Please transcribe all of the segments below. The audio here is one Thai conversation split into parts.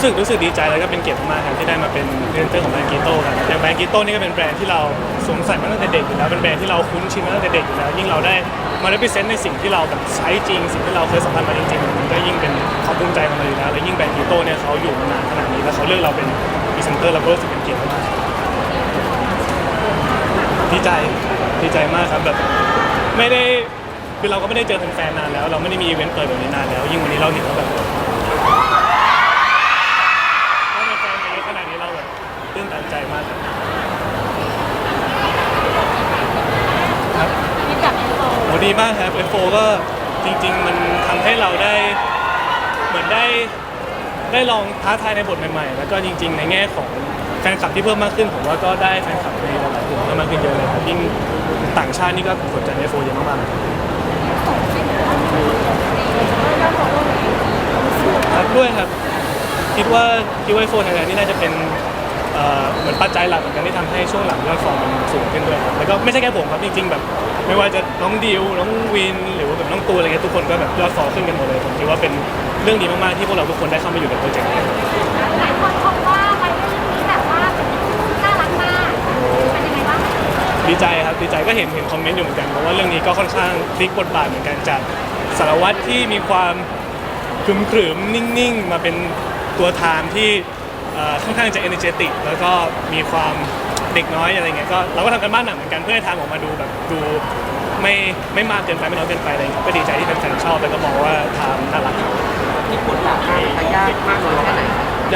รู้สึกรู้สึกดีใจแล้วก็เป็นเกียรติมากครับที่ได้มาเป็นพรีเซนเตอร์ของแบรนด์กีโต้ครับอย่างแบรนด์กีโต้นี่ก็เป็นแบรนด์ที่เราสวมใส่มาตั้งแต่เด็กอยู่แล้วเป็นแบรนด์ที่เราคุ้นชินมาตั้งแต่เด็กอยู่แล้วยิ่งเราได้มาได้พรีเซนต์ในสิ่งที่เราแบบใช้จริง สิ่งที่เราเคยสัมผัสมาจริงๆมันก็ยิ่งเป็นความภูมิใจของเราอยู่แล้วและยิ่งแบรนด์กีโต้เนี่ยเขาอยู่มานานขนาดนี้แล้วเขาเลือกเราเป็นพรีเซนเตอร์เราก็รู้สึกเป็นเกียรติมากดีใจดีใจมากครับแบบไม่ได้คือเราก็ไม่ได้เจอแฟนๆนานแล้ว เราไม่ได้มีอีเวนต์เปิดแบบนี้นานแล้ว ยิ่งวันนี้เราเห็นว่าแบบ ถ้าเป็นแฟนมาเยอะขนาดนี้เราแบบตื้นตันใจมากครับครับ คิดแบบเอ็นโซโหดีมากครับ F4 ก็จริง ๆ มันทำให้เราได้เหมือนได้ได้ลองท้าทายในบทใหม่ๆ แล้วก็จริง ๆ ในแง่ของแฟนคลับที่เพิ่มมากขึ้นผมว่าก็ได้แฟนคลับในหลายๆกลุ่มเพิ่มมากขึ้นเยอะเลยครับยิ่งต่างชาตินี่ก็สนใจ F4 เยอะมากๆเลยครับด้วยครับ คิดว่าคิดว่า F4 ไทยแลนด์นี่น่าจะเป็น เอ่อเหมือนปัจจัยหลักเหมือนกันที่ทำให้ช่วงหลังยอดฟอร์มมันสูงขึ้นด้วยครับแล้วก็ไม่ใช่แค่ผมครับจริงๆแบบ ไม่ว่าจะน้องดิวน้องวินหรือว่าแบบน้องตูนอะไรเงี้ยทุกคนก็แบบยอดฟอลขึ้นกันหมดเลยผมคิดว่าเป็นเรื่องดีมากๆที่พวกเราทุกคนได้เข้ามาอยู่ในโปรเจกต์นี้หลายคนชมว่าไวเรื่องนี้แบบว่าน่ารักมากเป็นยังไงบ้างดีใจครับดีใจก็เห็นเห็นคอมเมนต์อยู่เหมือนกันเพราะว่าเรื่องนี้ก็ค่อนข้างพลิกบทบาทเหมือนกันจากสารวัตรที่มีความ ขรึมขรึมๆนิ่ง ๆ มาเป็นตัวทามที่ อ่อค่อนข้างจะเอเนเจติกแล้วก็มีความเด็กน้อยอะไรเงี้ยก็เราก็ทำกันบ้านหนักเหมือนกันเพื่อให้ทามออกมาดูแบบดูไม่ไม่มากเกินไปไม่น้อยเกินไปอะไรเงี้ยก็ดีใจที่แฟนๆชอบแล้วก็มองว่าทามน่ารักมีบทบาทที่ยากมากน้อยแค่ไหน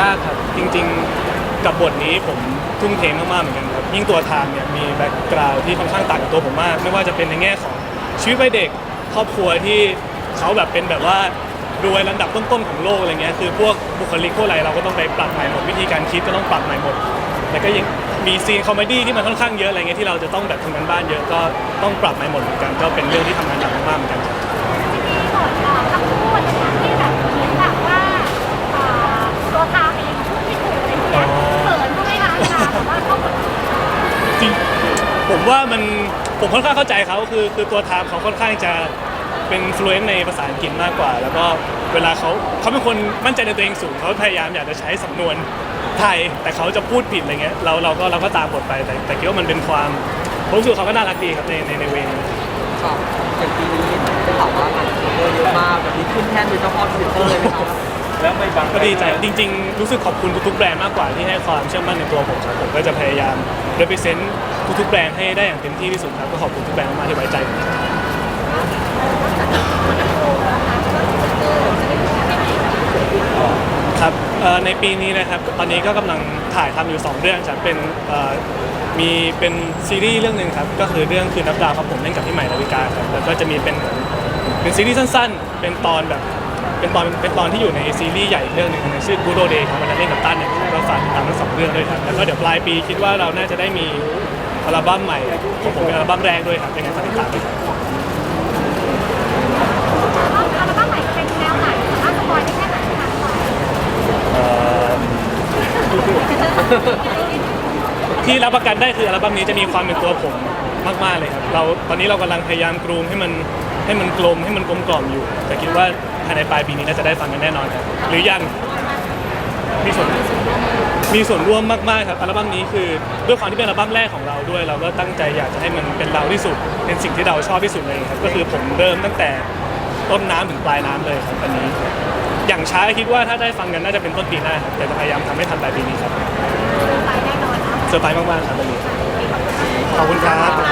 ยากครับจริงๆกับบทนี้ผมทุ่มเทมากๆเหมือนกันครับยิ่งตัวทามเนี่ยมีแบ็กกราวด์ที่ค่อนข้างต่างกับตัวผมมาก ไม่ว่าจะเป็นในแง่ของชีวิตวัยเด็กครอบครัวที่เขาแบบเป็นแบบว่า รวยลำดับต้นๆของโลกอะไรเงี้ยคือพวกบุคลิกพวกอะไรเราก็ต้องไปปรับใหม่หมดวิธีการคิดก็ต้องปรับใหม่หมดแล้วก็ยังมีซีนคอมเมดี้ที่มันค่อนข้างเยอะอะไรเงี้ยที่เราจะต้องแบบทำกันบ้านเยอะก็ต้องปรับใหม่หมดเหมือนกันก็เป็นเรื่องที่ทำงานหนักมากๆเหมือนกันครับมีบทเอ่อคำพูดนะคะที่แบบเหมือนแบบว่าเอ่อตัวทามเองพูดไม่ถูกอะไรอย่างเงี้ยเขินเขาไหมคะเวลาแบบว่าเขาจริงผมว่ามันผมค่อนข้างเข้าใจเขาคือคือตัวไทม์เขาค่อนข้างจะ เป็นฟลูเอนซ์ในภาษาอังกฤษมากกว่า แล้วก็เวลาเขาเขาเป็นคนมั่นใจในตัวเองสูงเขาพยายามอยากจะใช้สำนวนไทย แต่เขาจะพูดผิดอะไรเงี้ยเราเราก็เราก็ตามบทไปแต่แต่คิดว่ามันเป็นความผมรู้สึกว่าเขาก็น่ารักดีครับในในในเวนี้ชอบอย่างปีนี้ได้ข่าวว่างานทวิตเตอร์เยอะมากแบบนี้ขึ้นแท่นเป็นเจ้าพ่อทวิตเตอร์เลยไหมครับแล้วไม่บังก็ดีใจจริง ๆ รู้สึกขอบคุณทุกๆแบรนด์มากกว่าที่ให้ความเชื่อมั่นในตัวผมครับผมก็จะพยายาม represent ทุกๆแบรนด์ให้ได้อย่างเต็มที่ที่สุดครับก็ขอบคุณทุกแบรนด์มากๆที่ไว้ใจผมครับ เอ่อในปีนี้นะครับตอนนี้ก็กำลังถ่ายทำอยู่ 2 เรื่องจะเป็นเอ่อมีเป็นซีรีส์เรื่องหนึ่งครับก็คือเรื่องคือนับดาวครับผมเล่นกับพี่ใหม่ดาวิกาครับแล้วก็จะมีเป็นเป็นซีรีส์สั้นๆ เป็นตอนแบบเป็นตอนเป็นตอนที่อยู่ในซีรีส์ใหญ่อีกเรื่องหนึ่งนชื่อ Good Old Day ครับวันนั้นเล่นกับตั้นเนี่ยก็ฝากติดตามทั้งสองเรื่องด้วยครับแล้วก็เดี๋ยวปลายปีคิดว่าเราน่าจะได้มีอัลบั้มใหม่ของผมเป็นอัลบั้มแรกด้วยครับยังไงฝากติดตามด้วยครับ อัลบั้มใหม่เป็นแนวไหนสามารถสปอยได้แค่ไหนคะ เอ่อ ที่รับประกันได้คืออัลบั้มนี้จะมีความเป็นตัวผมมากๆเลยครับเราตอนนี้เรากำลังพยายามกรูมให้มันให้มันกลมให้มันกลมกล่อมอยู่ แต่คิดว่าภายในปลายปีนี้น่าจะได้ฟังกันแน่นอนครับหรือยังมีส่วนมีส่วนร่วมมากๆครับอัลบั้มนี้คือด้วยความที่เป็นอัลบั้มแรกของเราด้วย เราก็ตั้งใจอยากจะให้มันเป็นเราที่สุด เป็นสิ่งที่เราชอบที่สุดเลยครับก็คือผมเริ่มตั้งแต่ต้นน้ำถึงปลายน้ำเลยครับอันนี้ อย่างช้าคิดว่าถ้าได้ฟังกันน่าจะเป็นต้นปีหน้าครับแต่จะพยายามทำให้ทันปลายปีนี้ครับไปแน่นอนเซอร์ไพรส์มากๆครับวันนี้ขอบคุณครับ